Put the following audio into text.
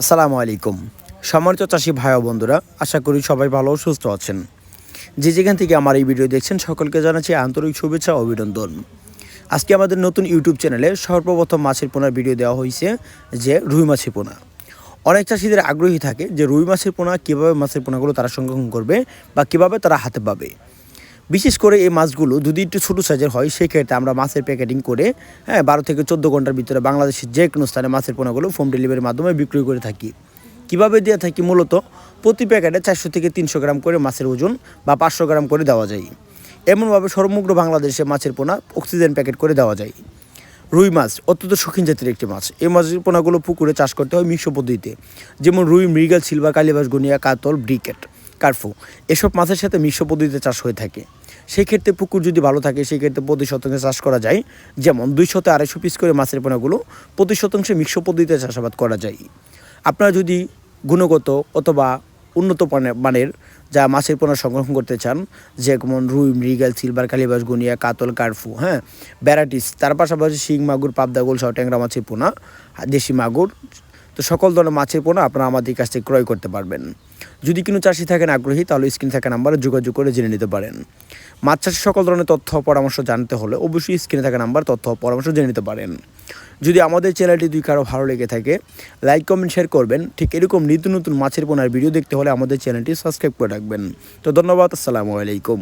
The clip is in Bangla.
আসসালামু আলাইকুম। সম্মানিত চাষি ভাই বন্ধুরা, আশা করি সবাই ভালো সুস্থ আছেন। যে যেখান থেকে আমার এই ভিডিও দেখছেন, সকলকে জানাচ্ছি আন্তরিক শুভেচ্ছা অভিনন্দন। আজকে আমাদের নতুন ইউটিউব চ্যানেলে সর্বপ্রথম মাছের পোনার ভিডিও দেওয়া হয়েছে যে রুই মাছের পোনা। অনেক চাষিদের আগ্রহী থাকে যে রুই মাছের পোনা, কীভাবে মাছের পোনাগুলো তারা সংরক্ষণ করবে বা কীভাবে তারা হাতে পাবে। বিশেষ করে এই মাছগুলো যদি একটু ছোটো সাইজের হয়, সেক্ষেত্রে আমরা মাছের প্যাকেটিং করে হ্যাঁ বারো থেকে চোদ্দ ঘণ্টার ভিতরে বাংলাদেশের যে কোনো স্থানে মাছের পোনাগুলো হোম ডেলিভারির মাধ্যমে বিক্রি করে থাকি। কীভাবে দিয়ে থাকি মূলত? প্রতি প্যাকেটে চারশো থেকে তিনশো গ্রাম করে মাছের ওজন বা পাঁচশো গ্রাম করে দেওয়া যায়। এমনভাবে সমগ্র বাংলাদেশে মাছের পোনা অক্সিজেন প্যাকেট করে দেওয়া যায়। রুই মাছ অত্যন্ত শৌখিন জাতের একটি মাছ। এই মাছের পোনাগুলো পুকুরে চাষ করতে হয় মিশ্র পদ্ধতিতে। যেমন রুই, মৃগাল, সিলভার, কালিবাস, গনিয়া, কাতল, ব্রিকেট। কার্ফু। এসব মাছের সাথে মিশ্র পদ্ধতিতে চাষ হয়ে থাকে। সেই ক্ষেত্রে পুকুর যদি ভালো থাকে সেই ক্ষেত্রে প্রতি শতাংশে চাষ করা যায়। যেমন দুই শতে আড়াইশো পিস করে মাছের পোনাগুলো প্রতি শতাংশে মিশ্র পদ্ধতিতে চাষাবাদ করা যায়। আপনারা যদি গুণগত অথবা উন্নত মানের- যা মাছের পোনা সংরক্ষণ করতে চান, যেমন রুই, মৃগাল, সিলভার, কালিবাস, গুনিয়া, কাতল, কার্ফু হ্যাঁ ব্যারাটিস তার পাশাপাশি শিং, মাগুর, পাবদা, গোল সহ ট্যাংরা মাছের পোনা, দেশি মাগুর, তো সকল ধরনের মাছের পোনা আপনারা আমাদের কাছ থেকে ক্রয় করতে পারবেন। যদি কোনো চাষি থাকেন আগ্রহী, তাহলে স্ক্রিন থাকা নাম্বারে যোগাযোগ করে জেনে নিতে পারেন। মাছ চাষের সকল ধরনের তথ্য পরামর্শ জানতে হলে অবশ্যই স্ক্রিনে থাকা নাম্বার তথ্য পরামর্শ জেনে নিতে পারেন। যদি আমাদের চ্যানেলটি দুই কারও ভালো লেগে থাকে, লাইক, কমেন্ট, শেয়ার করবেন। ঠিক এরকম নিত্য নতুন মাছের পোনার ভিডিও দেখতে হলে আমাদের চ্যানেলটি সাবস্ক্রাইব করে রাখবেন। তো ধন্যবাদ, আসসালামু আলাইকুম।